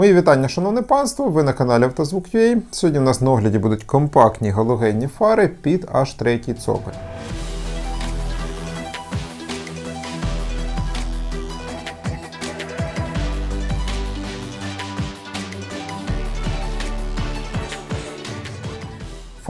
Мої вітання, шановне панство! Ви на каналі Автозвук.ua. Сьогодні у нас на огляді будуть компактні галогенні фари під аж третій цоколь.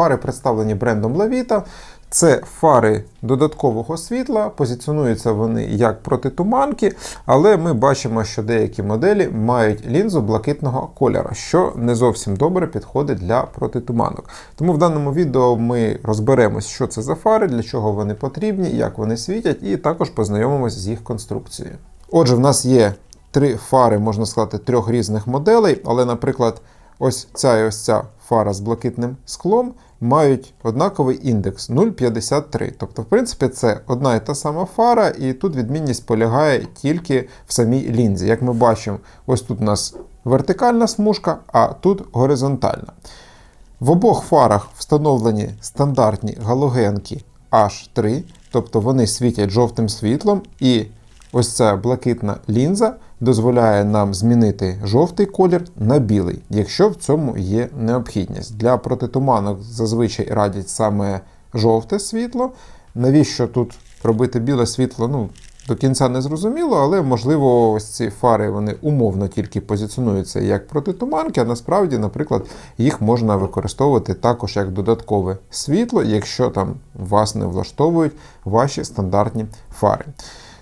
Фари представлені брендом Lavita. Це фари додаткового світла, позиціонуються вони як протитуманки, але ми бачимо, що деякі моделі мають лінзу блакитного кольору, що не зовсім добре підходить для протитуманок. Тому в даному відео ми розберемось, що це за фари, для чого вони потрібні, як вони світять, і також познайомимось з їх конструкцією. Отже, в нас є три фари, можна сказати, трьох різних моделей, але, наприклад, ось ця і ось ця фара з блакитним склом мають однаковий індекс 0,53. Тобто, в принципі, це одна і та сама фара, і тут відмінність полягає тільки в самій лінзі. Як ми бачимо, ось тут у нас вертикальна смужка, а тут горизонтальна. В обох фарах встановлені стандартні галогенки H3, тобто вони світять жовтим світлом, і ось ця блакитна лінза дозволяє нам змінити жовтий колір на білий, якщо в цьому є необхідність. Для протитуманок зазвичай радять саме жовте світло. Навіщо тут робити біле світло? Ну, до кінця не зрозуміло, але можливо, ось ці фари вони умовно тільки позиціонуються як протитуманки, а насправді, наприклад, їх можна використовувати також як додаткове світло, якщо там вас не влаштовують ваші стандартні фари.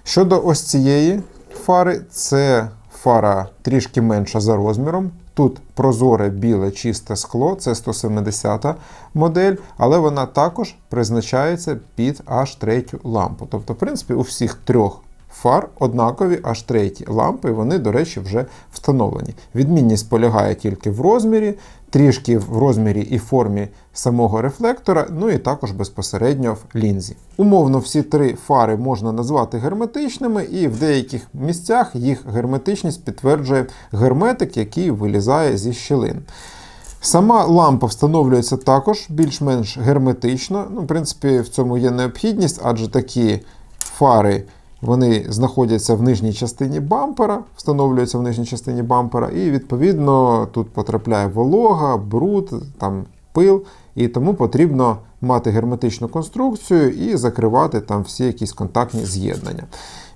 Щодо ось цієї фари, це фара трішки менша за розміром. Тут прозоре біле чисте скло, це 170 модель, але вона також призначається під аж третю лампу. Тобто, в принципі, у всіх трьох фар однакові аж треті лампи, вони, до речі, вже встановлені. Відмінність полягає тільки в розмірі, трішки в розмірі і формі самого рефлектора, ну і також безпосередньо в лінзі. Умовно, всі три фари можна назвати герметичними, і в деяких місцях їх герметичність підтверджує герметик, який вилізає зі щілин. Сама лампа встановлюється також більш-менш герметично. Ну, В принципі, в цьому є необхідність, адже такі фари. Вони знаходяться в нижній частині бампера, встановлюються в нижній частині бампера, і відповідно тут потрапляє волога, бруд, там пил, і тому потрібно мати герметичну конструкцію і закривати там всі якісь контактні з'єднання.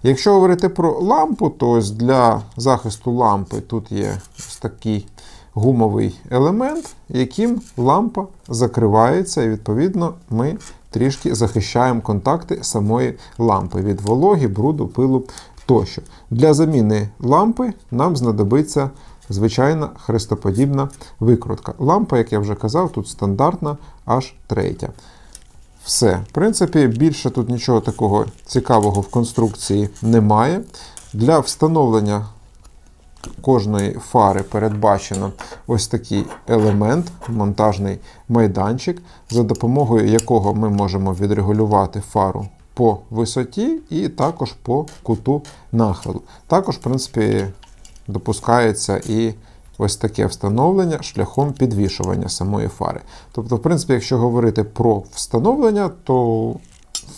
Якщо говорити про лампу, то ось для захисту лампи тут є ось такий гумовий елемент, яким лампа закривається, і відповідно ми трішки захищаємо контакти самої лампи від вологи, бруду, пилу тощо. Для заміни лампи нам знадобиться звичайна хрестоподібна викрутка. Лампа, як я вже казав, тут стандартна аж третя. Все. В принципі, більше тут нічого такого цікавого в конструкції немає. Для встановлення кожної фари передбачено ось такий елемент, монтажний майданчик, за допомогою якого ми можемо відрегулювати фару по висоті і також по куту нахилу. Також, в принципі, допускається і ось таке встановлення шляхом підвішування самої фари. Тобто, в принципі, якщо говорити про встановлення, то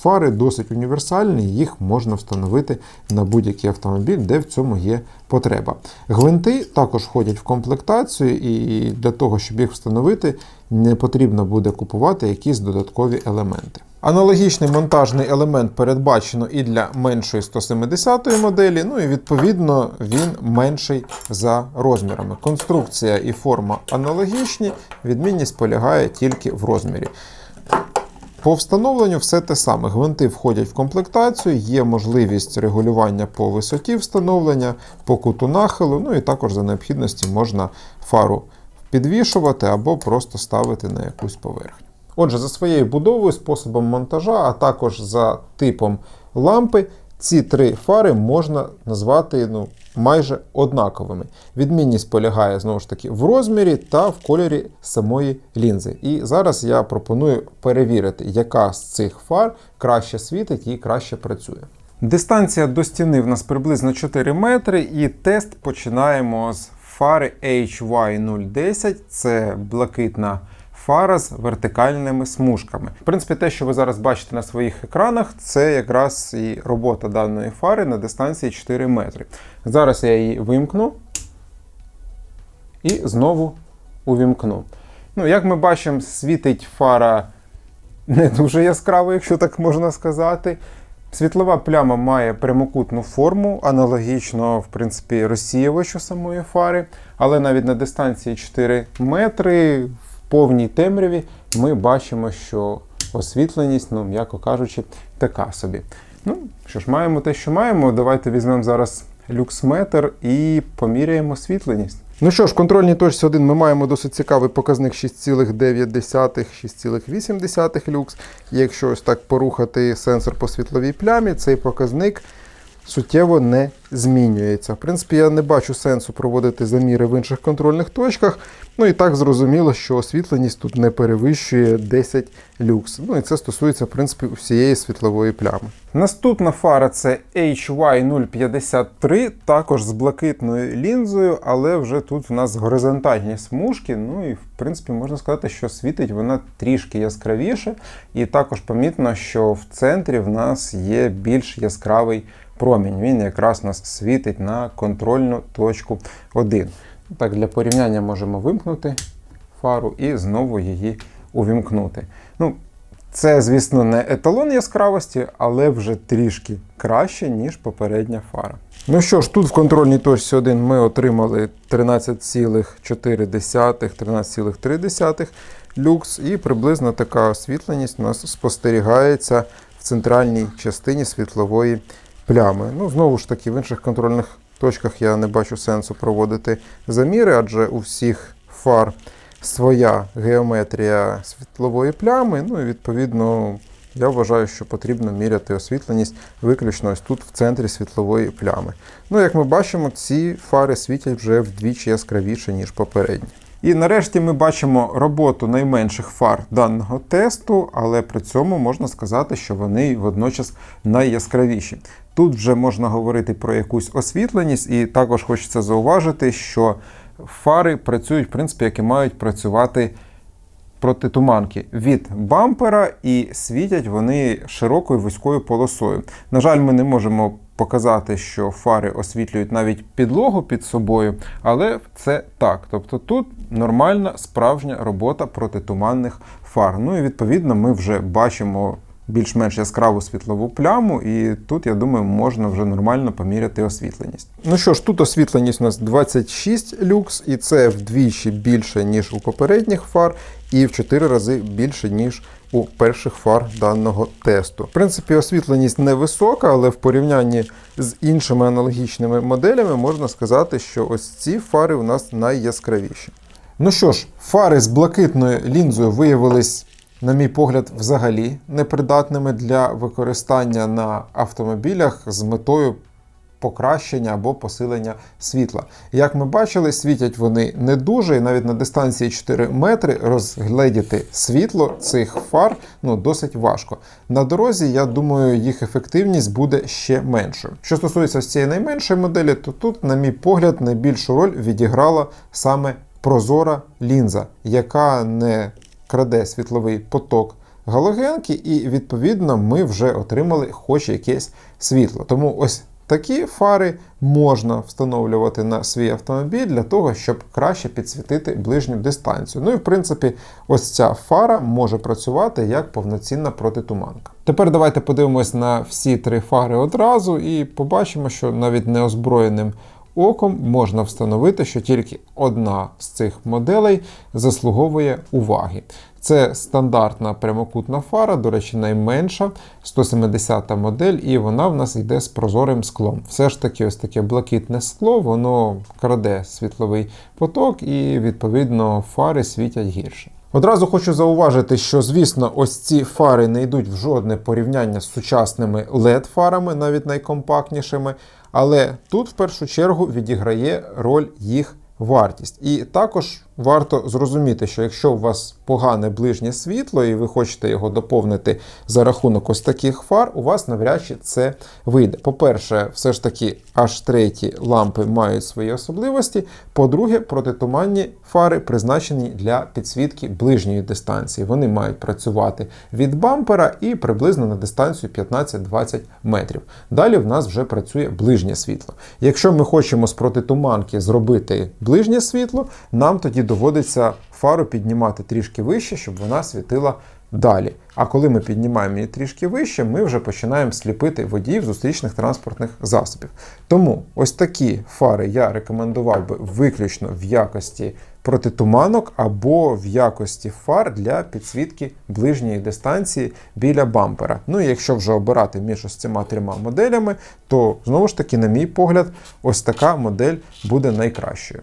Фари досить універсальні, їх можна встановити на будь-який автомобіль, де в цьому є потреба. Гвинти також входять в комплектацію, і для того, щоб їх встановити, не потрібно буде купувати якісь додаткові елементи. Аналогічний монтажний елемент передбачено і для меншої 170 моделі, ну і відповідно він менший за розмірами. Конструкція і форма аналогічні, відмінність полягає тільки в розмірі. По встановленню все те саме. Гвинти входять в комплектацію, є можливість регулювання по висоті встановлення, по куту нахилу, ну і також за необхідності можна фару підвішувати або просто ставити на якусь поверхню. Отже, за своєю будовою, способом монтажа, а також за типом лампи, ці три фари можна назвати ну, майже однаковими. Відмінність полягає знову ж таки в розмірі та в кольорі самої лінзи. І зараз я пропоную перевірити, яка з цих фар краще світить і краще працює. Дистанція до стіни в нас приблизно 4 метри, і тест починаємо з фари HY010. Це блакитна фара з вертикальними смужками. В принципі, те, що ви зараз бачите на своїх екранах, це якраз і робота даної фари на дистанції 4 метри. Зараз я її вимкну. і знову увімкну. Ну, Як ми бачимо, світить фара не дуже яскраво, якщо так можна сказати. Світлова пляма має прямокутну форму, аналогічно, в принципі, розсіювачу самої фари, але навіть на дистанції 4 метри повній темряві ми бачимо, що освітленість, ну, м'яко кажучи, така собі. Ну, що ж, маємо те, що маємо. Давайте візьмемо зараз люксметр і поміряємо освітленість. Ну що ж, в контрольній точці 1 ми маємо досить цікавий показник 6,9, 6,8 люкс. Якщо ось так порухати сенсор по світловій плямі, цей показник суттєво не змінюється. В принципі, я не бачу сенсу проводити заміри в інших контрольних точках. Ну і так зрозуміло, що освітленість тут не перевищує 10 люкс. Ну і це стосується, в принципі, всієї світлової плями. Наступна фара це HY053, також з блакитною лінзою, але вже тут в нас горизонтальні смужки. Ну і в принципі можна сказати, що світить вона трішки яскравіше. І також помітно, що в центрі в нас є більш яскравий промінь. Він якраз нас світить на контрольну точку 1. Так, Для порівняння можемо вимкнути фару і знову її увімкнути. Ну, Це, звісно, не еталон яскравості, але вже трішки краще, ніж попередня фара. Ну що ж, тут в контрольній точці 1 ми отримали 13,4, 13,3 люкс, і приблизно така освітленість у нас спостерігається в центральній частині світлової плями. Ну, Знову ж таки, в інших контрольних точках я не бачу сенсу проводити заміри, адже у всіх фар своя геометрія світлової плями. Ну і відповідно. Я вважаю, що потрібно міряти освітленість виключно ось тут в центрі світлової плями. Ну, як ми бачимо, ці фари світять вже вдвічі яскравіше, ніж попередні. І нарешті ми бачимо роботу найменших фар даного тесту, але при цьому можна сказати, що вони водночас найяскравіші. Тут вже можна говорити про якусь освітленість, і також хочеться зауважити, що фари працюють, в принципі, як і мають працювати протитуманки від бампера, і світять вони широкою вузькою полосою. На жаль, ми не можемо показати, що фари освітлюють навіть підлогу під собою, але це так. Тобто тут нормальна справжня робота протитуманних фар. Ну і відповідно ми вже бачимо. Більш-менш яскраву світлову пляму, і тут, я думаю, можна вже нормально поміряти освітленість. Ну що ж, тут освітленість у нас 26 люкс, і це вдвічі більше, ніж у попередніх фар, і в 4 рази більше, ніж у перших фар даного тесту. В принципі, освітленість невисока, але в порівнянні з іншими аналогічними моделями можна сказати, що ось ці фари у нас найяскравіші. Ну що ж, фари з блакитною лінзою виявились. На мій погляд, взагалі непридатними для використання на автомобілях з метою покращення або посилення світла. Як ми бачили, світять вони не дуже, і навіть на дистанції 4 метри розгледіти світло цих фар ну, досить важко. На дорозі, я думаю, їх ефективність буде ще меншою. Що стосується цієї найменшої моделі, то тут, на мій погляд, найбільшу роль відіграла саме прозора лінза, яка не краде світловий поток галогенки, і відповідно ми вже отримали хоч якесь світло. Тому ось такі фари можна встановлювати на свій автомобіль для того, щоб краще підсвітити ближню дистанцію. Ну і в принципі, ось ця фара може працювати як повноцінна протитуманка. Тепер давайте подивимось на всі три фари одразу і побачимо, що навіть неозброєним оком можна встановити, що тільки одна з цих моделей заслуговує уваги. Це стандартна прямокутна фара, до речі, найменша 170 модель, і вона в нас йде з прозорим склом. Все ж таки, ось таке блакитне скло, воно краде світловий поток, і, відповідно, фари світять гірше. Одразу хочу зауважити, що, звісно, ось ці фари не йдуть в жодне порівняння з сучасними LED-фарами, навіть найкомпактнішими. Але тут в першу чергу відіграє роль їх вартість. І також варто зрозуміти, що якщо у вас погане ближнє світло і ви хочете його доповнити за рахунок ось таких фар, у вас навряд чи це вийде. По-перше, все ж таки аж треті лампи мають свої особливості. По-друге, протитуманні фари призначені для підсвітки ближньої дистанції. Вони мають працювати від бампера і приблизно на дистанцію 15-20 метрів. Далі в нас вже працює ближнє світло. Якщо ми хочемо з протитуманки зробити ближнє світло, нам тоді доводиться фару піднімати трішки вище, щоб вона світила далі. А коли ми піднімаємо її трішки вище, ми вже починаємо сліпити водіїв зустрічних транспортних засобів. Тому ось такі фари я рекомендував би виключно в якості протитуманок або в якості фар для підсвітки ближньої дистанції біля бампера. Ну і якщо вже обирати між ось цими трьома моделями, то знову ж таки, на мій погляд, ось така модель буде найкращою.